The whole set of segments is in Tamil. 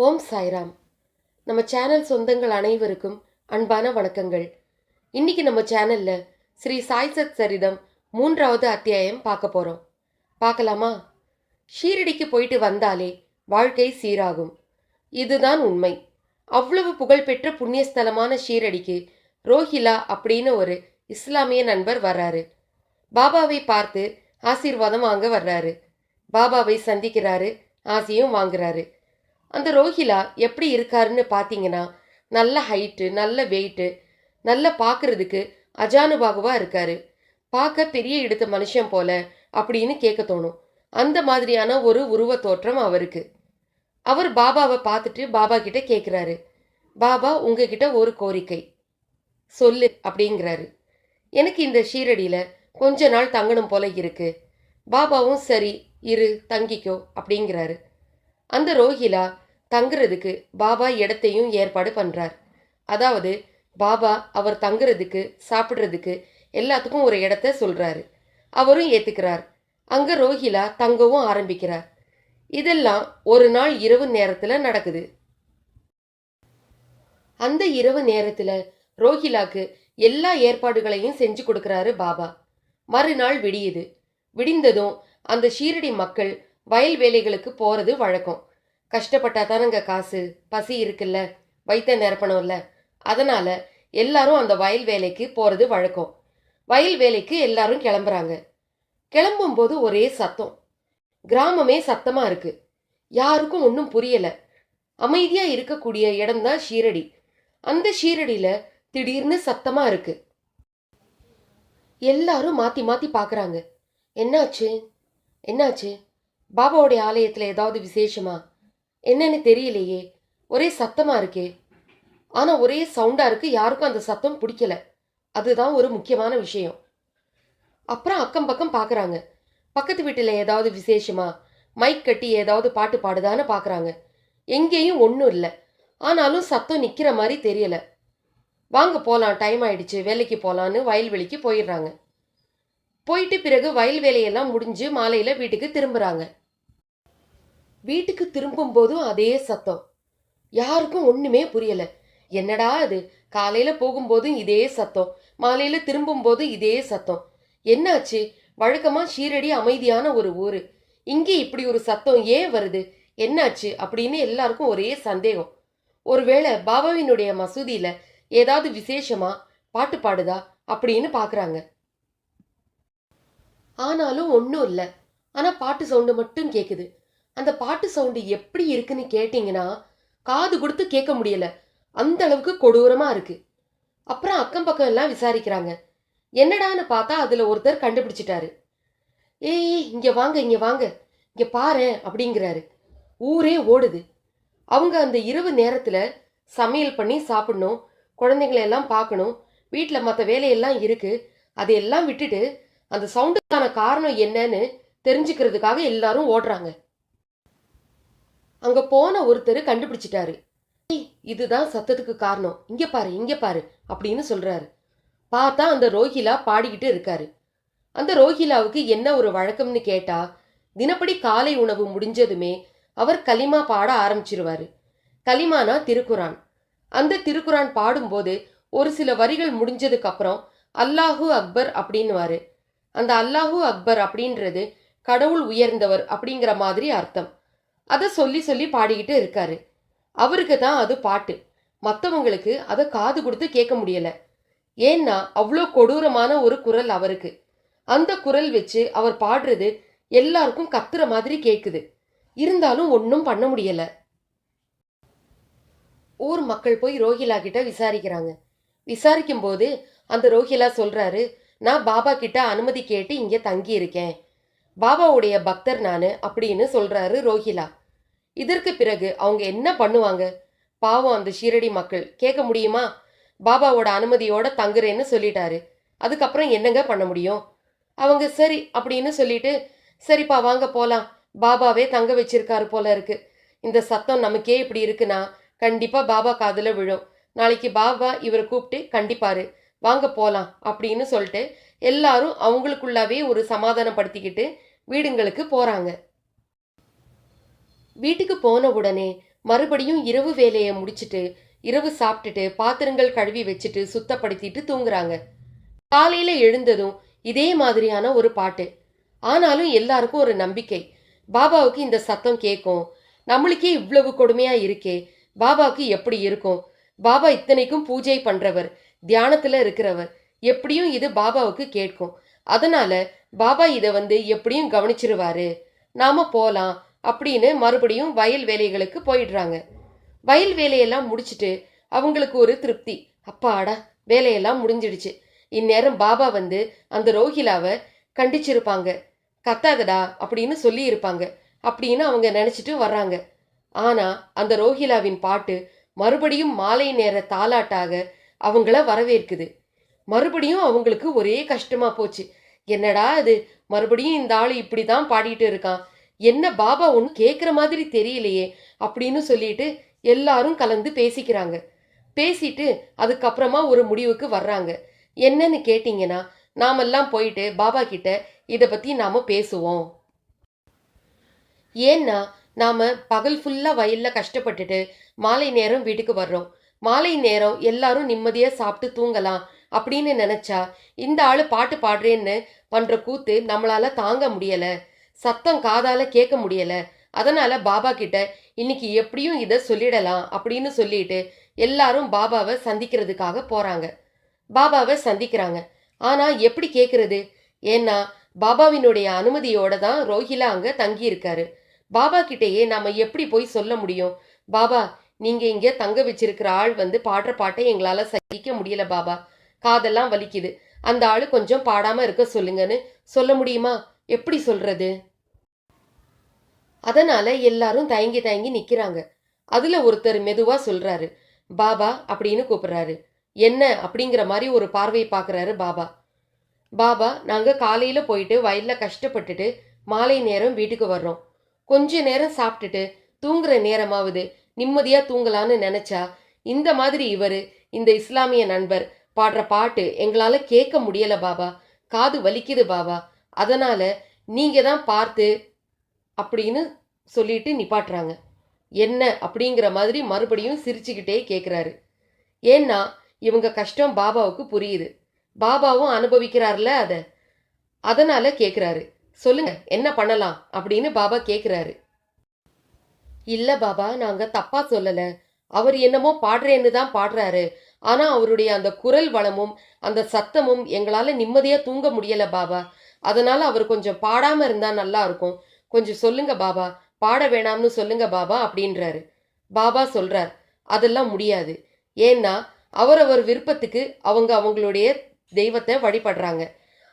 ஓம் சாய்ராம். நம்ம சேனல் சொந்தங்கள் அனைவருக்கும் அன்பான வணக்கங்கள். இன்னைக்கு நம்ம சேனல்ல ஸ்ரீ சாய் சத் சரிதம் மூன்றாவது அத்தியாயம் பார்க்க போறோம். பார்க்கலாமா? ஷீரடிக்கு போயிட்டு வந்தாலே வாழ்க்கை சீராகும். இதுதான் உண்மை. அவ்வளவு புகழ்பெற்ற புண்ணியஸ்தலமான ஷீரடிக்கு ரோஹிலா அப்படின்னு ஒரு இஸ்லாமிய நண்பர் வர்றாரு. பாபாவை பார்த்து ஆசீர்வாதம் வாங்க வர்றாரு. பாபாவை சந்திக்கிறாரு ஆசையும் வாங்குறாரு. அந்த ரோஹிலா எப்படி இருக்காருன்னு பார்த்தீங்கன்னா நல்ல ஹைட்டு நல்ல வெயிட்டு நல்ல பார்க்கறதுக்கு அஜானுபாகுவா இருக்காரு. பார்க்க பெரிய எடுத்த மனுஷன் போல அப்படின்னு கேட்க தோணும். அந்த மாதிரியான ஒரு உருவ தோற்றம் அவருக்கு. அவர் பாபாவை பார்த்துட்டு பாபா கிட்ட கேட்குறாரு பாபா உங்ககிட்ட ஒரு கோரிக்கை. சொல்லு அப்படிங்கிறாரு. எனக்கு இந்த ஷீரடியில் கொஞ்ச நாள் தங்கணும் போல இருக்கு. பாபாவும் சரி இரு தங்கிக்கோ அப்படிங்கிறாரு. அந்த ரோஹிலா தங்குறதுக்கு பாபா இடத்தையும் ஏற்பாடு பண்ணுறார் அதாவது பாபா அவர் தங்குறதுக்கு சாப்பிட்றதுக்கு எல்லாத்துக்கும் ஒரு இடத்த சொல்கிறாரு அவரும் ஏற்றுக்கிறார் அங்கே ரோஹிலா தங்கவும் ஆரம்பிக்கிறார். இதெல்லாம் ஒரு நாள் இரவு நேரத்தில் நடக்குது. அந்த இரவு நேரத்தில் ரோஹிலாக்கு எல்லா ஏற்பாடுகளையும் செஞ்சு கொடுக்குறாரு பாபா. மறுநாள் விடியுது. விடிந்ததும் அந்த ஷீரடி மக்கள் வயல் வேலைகளுக்கு போகிறது வழக்கம். கஷ்டப்பட்டா தானுங்க காசு? பசி இருக்குல்ல. வைத்த நிரப்பணும்ல. அதனால எல்லாரும் அந்த வயல் வேலைக்கு போகிறது வழக்கம். வயல் வேலைக்கு எல்லாரும் கிளம்புறாங்க. கிளம்பும்போது ஒரே சத்தம். கிராமமே சத்தமா இருக்கு. யாருக்கும் ஒன்றும் புரியல. அமைதியாக இருக்கக்கூடிய இடம்தான் ஷீரடி. அந்த ஷீரடியில் திடீர்னு சத்தமாக இருக்கு. எல்லாரும் மாற்றி மாற்றி பார்க்குறாங்க என்னாச்சு? என்னாச்சு? பாபாவுடைய ஆலயத்தில் ஏதாவது விசேஷமா? என்னன்னு தெரியலையே. ஒரே சத்தமா இருக்கே. ஆனா ஒரே சவுண்டா இருக்கு. யாருக்கும் அந்த சத்தம் பிடிக்கல. அதுதான் ஒரு முக்கியமான விஷயம். அப்புறம் அக்கம் பக்கம் பாக்குறாங்க. பக்கத்து வீட்டில் ஏதாவது விசேஷமா? மைக் கட்டி ஏதாவது பாட்டு பாடுதான்னு பாக்குறாங்க. எங்கேயும் ஒன்றும் இல்லை. ஆனாலும் சத்தம் நிற்கிற மாதிரி தெரியல. வாங்க போகலாம் டைம் ஆயிடுச்சு. வேலைக்கு போகலான்னு வயல்வெளிக்கு போயிடுறாங்க. போயிட்டு பிறகு வயல் வேலையெல்லாம் முடிஞ்சு மாலையில் வீட்டுக்கு திரும்புகிறாங்க வீட்டுக்கு திரும்பும்போதும் அதே சத்தம். யாருக்கும் ஒன்றுமே புரியல. என்னடா அது? காலையில் போகும்போதும் இதே சத்தம். மாலையில் திரும்பும்போது இதே சத்தம். என்னாச்சு? வழக்கமாக ஷீரடி அமைதியான ஒரு ஊர். இங்கே இப்படி ஒரு சத்தம் ஏன் வருது? என்னாச்சு? அப்படின்னு எல்லாருக்கும் ஒரே சந்தேகம். ஒருவேளை பாபாவினுடைய மசூதியில் ஏதாவது விசேஷமா? பாட்டு பாடுதா? அப்படின்னு பார்க்குறாங்க ஆனாலும் ஒன்றும் இல்லை. ஆனால் பாட்டு சவுண்டு மட்டும் கேட்குது அந்த பாட்டு சவுண்டு எப்படி இருக்குன்னு கேட்டிங்கன்னா காது கொடுத்து கேட்க முடியல. அந்த அளவுக்கு கொடூரமாக இருக்கு. அப்புறம் அக்கம் பக்கம் எல்லாம் விசாரிக்கிறாங்க. என்னடான்னு பார்த்தா அதில் ஒருத்தர் கண்டுபிடிச்சிட்டாரு. ஏய் இங்கே வாங்க இங்கே வாங்க. இங்கே பாரு அப்படிங்கிறாரு. ஊரே ஓடுது. அவங்க அந்த இரவு நேரத்தில் சமையல் பண்ணி சாப்பிடணும் குழந்தைங்களை எல்லாம் பார்க்கணும் வீட்டில் மற்ற வேலையெல்லாம் இருக்குது அதையெல்லாம் விட்டுட்டு அந்த சவுண்டுக்கான காரணம் என்னன்னு தெரிஞ்சுக்கிறதுக்காக எல்லாரும் ஓடுறாங்க. அங்க போன ஒருத்தர் கண்டுபிடிச்சிட்டாரு. இதுதான் சத்தத்துக்கு காரணம். இங்க பாரு இங்க பாரு அப்படின்னு சொல்றாரு. பார்த்தா அந்த ரோஹிலா பாடிக்கிட்டு இருக்காரு. அந்த ரோஹிலாவுக்கு என்ன ஒரு வழக்கம்னு கேட்டா தினப்படி காலை உணவு முடிஞ்சதுமே அவர் கலிமா பாட ஆரம்பிச்சிருவாரு. கலிமானா திருக்குரான் அந்த திருக்குரான் பாடும்போது ஒரு சில வரிகள் முடிஞ்சதுக்கு அப்புறம் அல்லாஹு அக்பர் அப்படின்னுவாரு. அந்த அல்லாஹு அக்பர் அப்படின்றது கடவுள் உயர்ந்தவர் அப்படிங்கிற மாதிரி அர்த்தம். அதை சொல்லி சொல்லி பாடிக்கிட்டு இருக்காரு. அவருக்கு தான் அது பாட்டு. மற்றவங்களுக்கு அதை காது கொடுத்து கேட்க முடியல. ஏன்னா அவ்வளோ கொடூரமான ஒரு குரல் அவருக்கு. அந்த குரல் வச்சு அவர் பாடுறது எல்லாருக்கும் கத்துற மாதிரி கேட்குது இருந்தாலும் ஒன்றும் பண்ண முடியல. ஊர் மக்கள் போய் ரோஹிலா கிட்ட விசாரிக்கிறாங்க. விசாரிக்கும் போது அந்த ரோஹிலா சொல்றாரு நான் பாபா கிட்ட அனுமதி கேட்டு இங்கே தங்கி இருக்கேன் பாபாவுடைய பக்தர் நான் அப்படின்னு சொல்றாரு ரோஹிலா. இதற்கு பிறகு அவங்க என்ன பண்ணுவாங்க? பாவம் அந்த ஷீரடி மக்கள். கேட்க முடியுமா? பாபாவோட அனுமதியோட தங்குறேன்னு சொல்லிட்டாரு. அதுக்கப்புறம் என்னங்க பண்ண முடியும்? அவங்க சரி அப்படின்னு சொல்லிட்டு சரிப்பா வாங்க போலாம். பாபாவே தங்க வச்சிருக்காரு போல இருக்கு. இந்த சத்தம் நமக்கே இப்படி இருக்குன்னா கண்டிப்பா பாபா காதுல விழும். நாளைக்கு பாபா இவரை கூப்பிட்டு கண்டிப்பாரு. வாங்க போலாம் அப்படின்னு சொல்லிட்டு எல்லாரும் அவங்களுக்குள்ளாவே ஒரு சமாதானப்படுத்திக்கிட்டு வீடுங்களுக்கு போறாங்க. வீட்டுக்கு போன உடனே மறுபடியும் இரவு வேலையை முடிச்சிட்டு இரவு சாப்பிட்டுட்டு பாத்திரங்கள் கழுவி வச்சுட்டு சுத்தப்படுத்திட்டு தூங்குறாங்க. காலையில எழுந்ததும் இதே மாதிரியான ஒரு பாட்டு. ஆனாலும் எல்லாருக்கும் ஒரு நம்பிக்கை. பாபாவுக்கு இந்த சத்தம் கேட்கும். நம்மளுக்கே இவ்வளவு கொடுமையா இருக்கே. பாபாவுக்கு எப்படி இருக்கும்? பாபா இத்தனைக்கும் பூஜை பண்றவர் தியானத்துல இருக்கிறவர். எப்படியும் இது பாபாவுக்கு கேட்கும். அதனால பாபா இதை வந்து எப்படியும் கவனிச்சிருவாரு. நாம போலாம் அப்படின்னு மறுபடியும் வயல் வேலைகளுக்கு போயிடுறாங்க. வயல் வேலையெல்லாம் முடிச்சுட்டு அவங்களுக்கு ஒரு திருப்தி. அப்பாடா வேலையெல்லாம் முடிஞ்சிடுச்சு. இந்நேரம் பாபா வந்து அந்த ரோஹிலாவை கண்டிச்சிருப்பாங்க. கத்தாதடா அப்படின்னு சொல்லி இருப்பாங்க அப்படின்னு அவங்க நினச்சிட்டு வர்றாங்க. ஆனால் அந்த ரோஹிலாவின் பாட்டு மறுபடியும் மாலை நேர தாலாட்டாக அவங்கள வரவேற்குது. மறுபடியும் அவங்களுக்கு ஒரே கஷ்டமாக போச்சு. என்னடா அது மறுபடியும் இந்த ஆள் இப்படி தான் பாடிட்டு இருக்கான். என்ன பாபா ஒன்று கேட்குற மாதிரி தெரியலையே அப்படின்னு சொல்லிட்டு எல்லாரும் கலந்து பேசிக்கிறாங்க. பேசிட்டு அதுக்கப்புறமா ஒரு முடிவுக்கு வர்றாங்க. என்னன்னு கேட்டிங்கன்னா நாமெல்லாம் போயிட்டு பாபா கிட்ட இதை பற்றி நாம் பேசுவோம். ஏன்னா நாம் பகல் ஃபுல்லாக வயலில் கஷ்டப்பட்டுட்டு மாலை நேரம் வீட்டுக்கு வர்றோம். மாலை நேரம் எல்லாரும் நிம்மதியாக சாப்பிட்டு தூங்கலாம் அப்படின்னு நினச்சா இந்த ஆள் பாட்டு பாடுறேன்னு பண்ணுற கூத்து நம்மளால் தாங்க முடியலை. சத்தம் காதால கேட்க முடியல. அதனால பாபா கிட்ட இன்னைக்கு எப்படியும் இதை சொல்லிடலாம் அப்படின்னு சொல்லிட்டு எல்லாரும் பாபாவை சந்திக்கிறதுக்காக போறாங்க. பாபாவை சந்திக்கிறாங்க. ஆனா எப்படி கேட்கறது ஏன்னா பாபாவினுடைய அனுமதியோட தான் ரோஹிலா அங்க தங்கி இருக்காரு பாபா கிட்டேயே நாம எப்படி போய் சொல்ல முடியும்? பாபா நீங்க இங்க தங்க வச்சிருக்கிற ஆள் வந்து பாடுற பாட்டை எங்களால சகிக்க முடியல பாபா. காதெல்லாம் வலிக்குது. அந்த ஆள் கொஞ்சம் பாடாம இருக்க சொல்லுங்கன்னு சொல்ல முடியுமா? எப்படி சொல்றது? அதனால எல்லாரும் தயங்கி தயங்கி நிக்கிறாங்க. அதுல ஒருத்தர் மெதுவா சொல்றாரு பாபா அப்படின்னு கூப்பிடுறாரு. என்ன? அப்படிங்கிற மாதிரி ஒரு பார்வை பார்க்குறாரு பாபா. பாபா நாங்கள் காலையில் போயிட்டு வயலில் கஷ்டப்பட்டுட்டு மாலை நேரம் வீட்டுக்கு வர்றோம். கொஞ்ச நேரம் சாப்பிட்டுட்டு தூங்குற நேரமாவது நிம்மதியாக தூங்கலான்னு நினச்சா இந்த மாதிரி இவர் இந்த இஸ்லாமிய நண்பர் பாடுற பாட்டு எங்களால் கேட்க முடியல பாபா. காது வலிக்குது பாபா. அதனால் நீங்கள் தான் பார்த்து அப்படின்னு சொல்லிட்டு நிப்பாட்டுறாங்க. என்ன அப்படிங்கிற மாதிரி மறுபடியும் சிரிச்சுக்கிட்டே கேட்குறாரு ஏன்னா இவங்க கஷ்டம் பாபாவுக்கு புரியுது. பாபாவும் அனுபவிக்கிறார்ல அதை. அதனால கேட்குறாரு சொல்லுங்க என்ன பண்ணலாம்? அப்படின்னு பாபா கேட்குறாரு இல்லை பாபா நாங்கள் தப்பா சொல்லலை. அவர் என்னமோ பாடுறேன்னு தான் பாடுறாரு. ஆனால் அவருடைய அந்த குரல் வளமும் அந்த சத்தமும் எங்களால் நிம்மதியாக தூங்க முடியலை பாபா. அதனால அவர் கொஞ்சம் பாடாமல் இருந்தால் நல்லா இருக்கும். கொஞ்சம் சொல்லுங்க பாபா பாட வேணாம்னு சொல்லுங்க பாபா அப்படின்றாரு. பாபா சொல்றார் அதெல்லாம் முடியாது. ஏன்னா அவரவர் விருப்பத்துக்கு அவங்க அவங்களுடைய தெய்வத்தை வழிபடுறாங்க.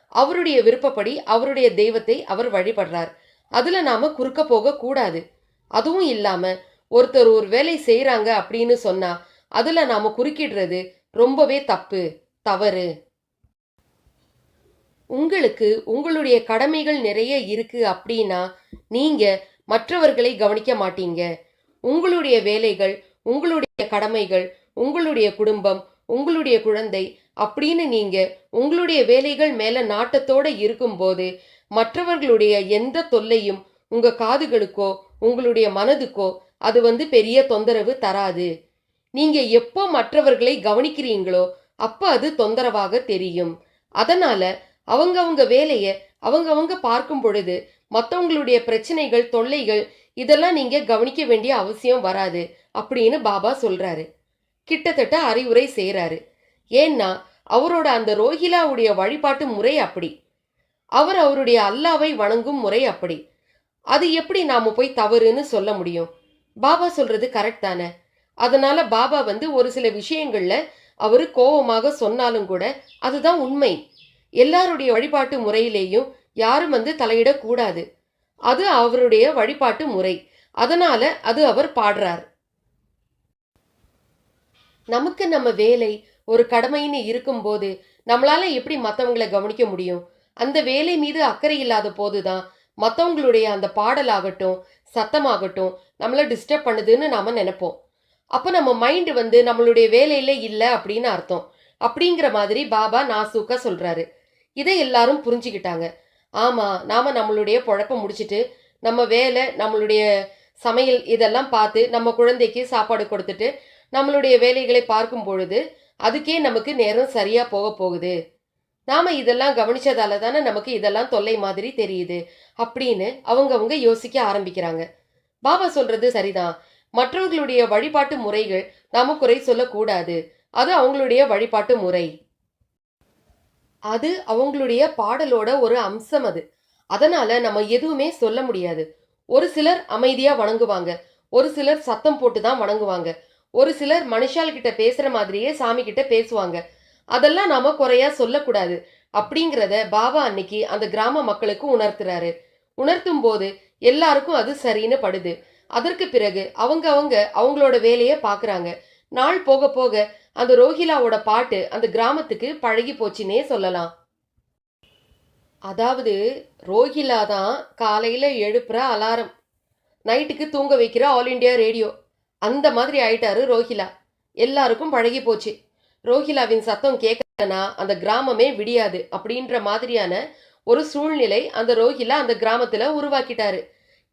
அவருடைய விருப்பப்படி அவருடைய தெய்வத்தை அவர் வழிபடுறார். அதுல நாம குறுக்க போக கூடாது. அதுவும் இல்லாம ஒருத்தர் ஒரு வேலை செய்யறாங்க அப்படின்னு சொன்னா அதுல நாம குறுக்கிடுறது ரொம்பவே தப்பு தவறு. உங்களுக்கு உங்களுடைய கடமைகள் நிறைய இருக்கு அப்படின்னா நீங்க மற்றவர்களை கவனிக்க மாட்டீங்க. உங்களுடைய வேலைகள் உங்களுடைய கடமைகள் உங்களுடைய குடும்பம் உங்களுடைய குழந்தை அப்படின்னு நீங்க உங்களுடைய வேலைகள் மேல நாட்டத்தோட இருக்கும்போது மற்றவர்களுடைய எந்த தொல்லையும் உங்க காதுகளுக்கோ உங்களுடைய மனதுக்கோ அது வந்து பெரிய தொந்தரவு தராது. நீங்க எப்போ மற்றவர்களை கவனிக்கிறீங்களோ அப்ப அது தொந்தரவாக தெரியும். அதனால அவங்கவங்க வேலையை அவங்கவங்க பார்க்கும் பொழுது மற்றவங்களுடைய பிரச்சனைகள் தொல்லைகள் இதெல்லாம் நீங்க கவனிக்க வேண்டிய அவசியம் வராது அப்படின்னு பாபா சொல்றாரு. கிட்டத்தட்ட அறிவுரை செய்கிறாரு ஏன்னா அவரோட அந்த ரோஹிலாவுடைய வழிபாட்டு முறை அப்படி. அவர் அவருடைய அல்லாவை வணங்கும் முறை அப்படி. அது எப்படி நாம போய் தவறுன்னு சொல்ல முடியும்? பாபா சொல்றது கரெக்ட் தானே? அதனால பாபா வந்து ஒரு சில விஷயங்கள்ல அவரு கோபமாக சொன்னாலும் கூட அதுதான் உண்மை. எல்லாருடைய வழிபாட்டு முறையிலேயும் யாரும் வந்து தலையிடக்கூடாது. அது அவருடைய வழிபாட்டு முறை. அதனால அது அவர் பாடுறார். நமக்கு நம்ம வேலை ஒரு கடமைன்னு இருக்கும்போது நம்மளால எப்படி மற்றவங்களை கவனிக்க முடியும்? அந்த வேலை மீது அக்கறை இல்லாத போதுதான் மற்றவங்களுடைய அந்த பாடலாகட்டும் சத்தமாகட்டும் நம்மளை டிஸ்டர்ப் பண்ணுதுன்னு நாம நினைப்போம். அப்போ நம்ம மைண்டு வந்து நம்மளுடைய வேலையில இல்லை அப்படின்னு அர்த்தம். அப்படிங்கிற மாதிரி பாபா நாசூக்கா சொல்றாரு. இதை எல்லாரும் புரிஞ்சுக்கிட்டாங்க. ஆமாம் நாம நம்மளுடைய பொழப்ப முடிச்சிட்டு நம்ம வேலை நம்மளுடைய சமையல் இதெல்லாம் பார்த்து நம்ம குழந்தைக்கு சாப்பாடு கொடுத்துட்டு நம்மளுடைய வேலைகளை பார்க்கும் பொழுது அதுக்கே நமக்கு நேரம் சரியாக போக போகுது. நாம் இதெல்லாம் கவனிச்சதால தானே நமக்கு இதெல்லாம் தொல்லை மாதிரி தெரியுது அப்படின்னு அவங்கவுங்க யோசிக்க ஆரம்பிக்கிறாங்க. பாபா சொல்றது சரிதான். மற்றவர்களுடைய வழிபாட்டு முறைகள் நாம் குறை சொல்லக்கூடாது. அது அவங்களுடைய வழிபாட்டு முறை. அது அவங்களுடைய பாடலோட ஒரு அம்சம் அது. அதனால நம்ம எதுவுமே சொல்ல முடியாது. ஒரு சிலர் அமைதியா வணங்குவாங்க. ஒரு சிலர் சத்தம் போட்டு தான் வணங்குவாங்க. ஒரு சிலர் மனுஷால் கிட்ட பேசுற மாதிரியே சாமி கிட்ட பேசுவாங்க. அதெல்லாம் நாம குறையா சொல்லக்கூடாது. அப்படிங்கிறத பாபா அன்னைக்கு அந்த கிராம மக்களுக்கு உணர்த்துறாரு. உணர்த்தும் போது எல்லாருக்கும் அது சரின்னு படுது. அதற்கு பிறகு அவங்க அவங்க அவங்களோட வேலையை பார்க்குறாங்க. நாள் போக போக அந்த ரோஹிலாவோட பாட்டு அந்த கிராமத்துக்கு பழகி போச்சுன்னே சொல்லலாம். அதாவது ரோஹிலா தான் காலையில் எழுப்புற அலாரம். நைட்டுக்கு தூங்க வைக்கிற ஆல் இண்டியா ரேடியோ. அந்த மாதிரி ஆயிட்டாரு ரோஹிலா. எல்லாருக்கும் பழகி போச்சு. ரோஹிலாவின் சத்தம் கேட்கலனா அந்த கிராமமே விடியாது அப்படின்ற மாதிரியான ஒரு சூழ்நிலை அந்த ரோஹிலா அந்த கிராமத்தில் உருவாக்கிட்டாரு.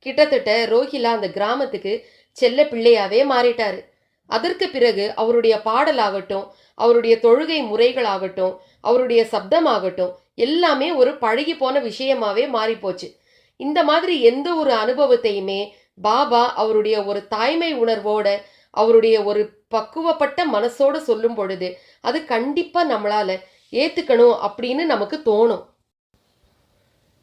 கிட்டத்தட்ட ரோஹிலா அந்த கிராமத்துக்கு செல்ல பிள்ளையாவே மாறிட்டாரு. அதற்கு பிறகு அவருடைய பாடலாகட்டும் அவருடைய தொழுகை முறைகளாகட்டும் அவருடைய சப்தமாகட்டும் எல்லாமே ஒரு பழகி போன விஷயமாவே மாறி போச்சு இந்த மாதிரி எந்த ஒரு அனுபவத்தையுமே பாபா அவருடைய ஒரு தாய்மை உணர்வோட அவருடைய ஒரு பக்குவப்பட்ட மனசோட சொல்லும் பொழுது அது கண்டிப்பா நம்மளால ஏத்துக்கணும் அப்படின்னு நமக்கு தோணும்.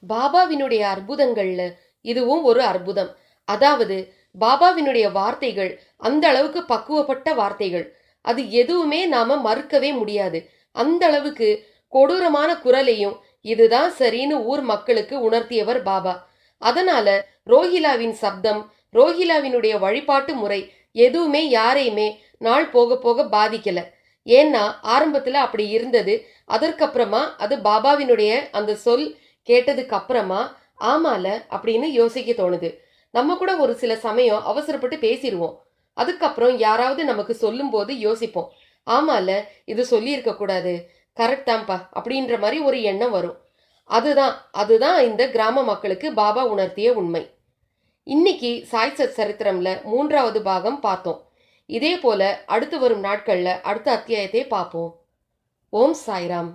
பாபாவினுடைய அற்புதங்கள்ல இதுவும் ஒரு அற்புதம். அதாவது பாபாவினுடைய வார்த்தைகள் அந்த அளவுக்கு பக்குவப்பட்ட வார்த்தைகள். அது எதுவுமே நாம மறுக்கவே முடியாது. அந்த அளவுக்கு கொடூரமான குரலையும் இதுதான் சரின்னு ஊர் மக்களுக்கு உணர்த்தியவர் பாபா. அதனால ரோஹிலாவின் சப்தம் ரோஹிலாவினுடைய வழிபாட்டு முறை எதுவுமே யாரையுமே நாள் போக போக பாதிக்கல. ஏன்னா ஆரம்பத்துல அப்படி இருந்தது. அதற்கப்புறமா அது பாபாவினுடைய அந்த சொல் கேட்டதுக்கு அப்புறமா ஆமால அப்படின்னு யோசிக்க தோணுது. நம்ம கூட ஒரு சில சமயம் அவசரப்பட்டு பேசிடுவோம் அதுக்கப்புறம் யாராவது நமக்கு சொல்லும்போது யோசிப்போம். ஆமால இது சொல்லியிருக்க கூடாது. கரெக்ட் தான்ப்பா அப்படின்ற மாதிரி ஒரு எண்ணம் வரும். அதுதான் அதுதான் இந்த கிராம மக்களுக்கு பாபா உணர்த்திய உண்மை. இன்னைக்கு சாய் சத் சரித்திரம்ல மூன்றாவது பாகம் பார்த்தோம். இதே போல அடுத்து வரும் நாட்கள்ல அடுத்த அத்தியாயத்தை பார்ப்போம். ஓம் சாய்ராம்.